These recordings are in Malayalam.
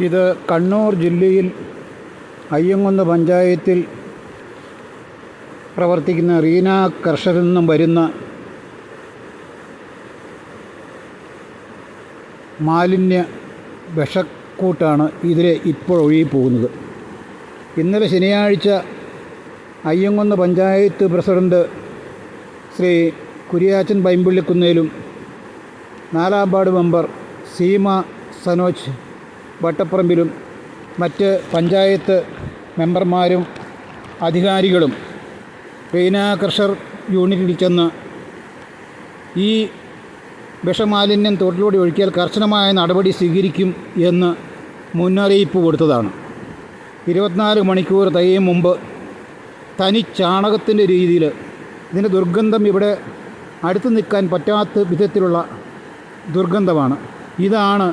ഇത് കണ്ണൂർ ജില്ലയിൽ അയ്യങ്കുന്ന് പഞ്ചായത്തിൽ പ്രവർത്തിക്കുന്ന റീന കർഷകരിൽ നിന്നും വരുന്ന മാലിന്യ വിഷക്കൂട്ടാണ് ഇതിലെ ഇപ്പോൾ ഒഴുകിപ്പോകുന്നത് ഇന്നലെ ശനിയാഴ്ച അയ്യങ്കുന്ന് പഞ്ചായത്ത് പ്രസിഡന്റ് ശ്രീ കുരിയാച്ചൻ പൈമ്പിള്ളിക്കുന്നേലും നാലാം വാർഡ് മെമ്പർ സീമ സനോജ് വട്ടപ്പറമ്പിലും മറ്റ് പഞ്ചായത്ത് മെമ്പർമാരും അധികാരികളും റീന കർഷർ യൂണിറ്റിൽ ചെന്ന് ഈ വിഷമാലിന്യം തോട്ടിലൂടെ ഒഴുക്കിയാൽ കർശനമായ നടപടി സ്വീകരിക്കും എന്ന് മുന്നറിയിപ്പ് കൊടുത്തതാണ്. ഇരുപത്തിനാല് മണിക്കൂർ തയ്യും മുമ്പ് തനി ചാണകത്തിന്റെ രീതിയിൽ ഇതിന്റെ ദുർഗന്ധം ഇവിടെ അടുത്ത് നിൽക്കാൻ പറ്റാത്ത വിധത്തിലുള്ള ദുർഗന്ധമാണ്. ഇതാണ്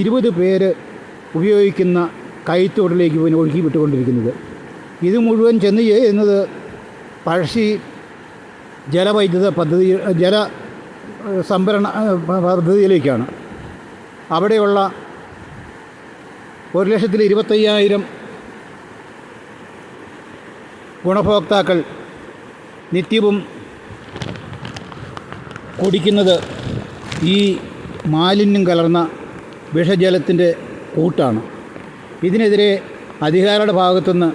ഇരുപത് പേര് ഉപയോഗിക്കുന്ന കൈത്തോടിലേക്ക് പിന്നെ ഒഴുക്കി വിട്ടുകൊണ്ടിരിക്കുന്നത് ഇത് മുഴുവൻ ചെന്ന് ചെയ്യുന്നത് പഴശ്ശി ജലവൈദ്യുത പദ്ധതി ജല സംഭരണ പദ്ധതിയിലേക്കാണ്. അവിടെയുള്ള ഒരു ലക്ഷത്തിൽ ഇരുപത്തയ്യായിരം ഗുണഭോക്താക്കൾ നിത്യവും കുടിക്കുന്നത് ഈ മാലിന്യം കലർന്ന വിഷജലത്തിന്റെ കൂട്ടാണ്. ഇതിനെതിരെ അധികാരിയുടെ ഭാഗത്തുനിന്ന്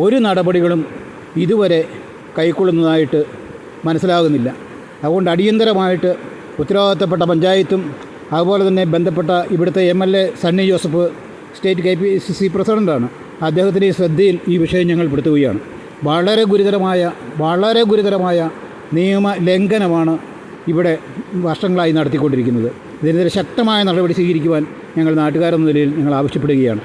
ഒരു നടപടികളും ഇതുവരെ കൈക്കൊള്ളുന്നതായിട്ട് മനസ്സിലാകുന്നില്ല. അതുകൊണ്ട് അടിയന്തരമായിട്ട് ഉത്തരവാദിത്തപ്പെട്ട പഞ്ചായത്തും അതുപോലെ തന്നെ ബന്ധപ്പെട്ട ഇവിടുത്തെ M L A Sunny Joseph state K P C C പ്രസിഡന്റാണ് അദ്ദേഹത്തിന്റെ ശ്രദ്ധയിൽ ഈ വിഷയം ഞങ്ങൾ പെടുത്തുകയാണ്. വളരെ ഗുരുതരമായ വളരെ ഗുരുതരമായ നിയമ ലംഘനമാണ് ഇവിടെ വർഷങ്ങളായി നടത്തിക്കൊണ്ടിരിക്കുന്നത്. ഇതിനെതിരെ ശക്തമായ നടപടി സ്വീകരിക്കുവാൻ ഞങ്ങൾ നാട്ടുകാരെന്ന നിലയിൽ ഞങ്ങൾ ആവശ്യപ്പെടുകയാണ്.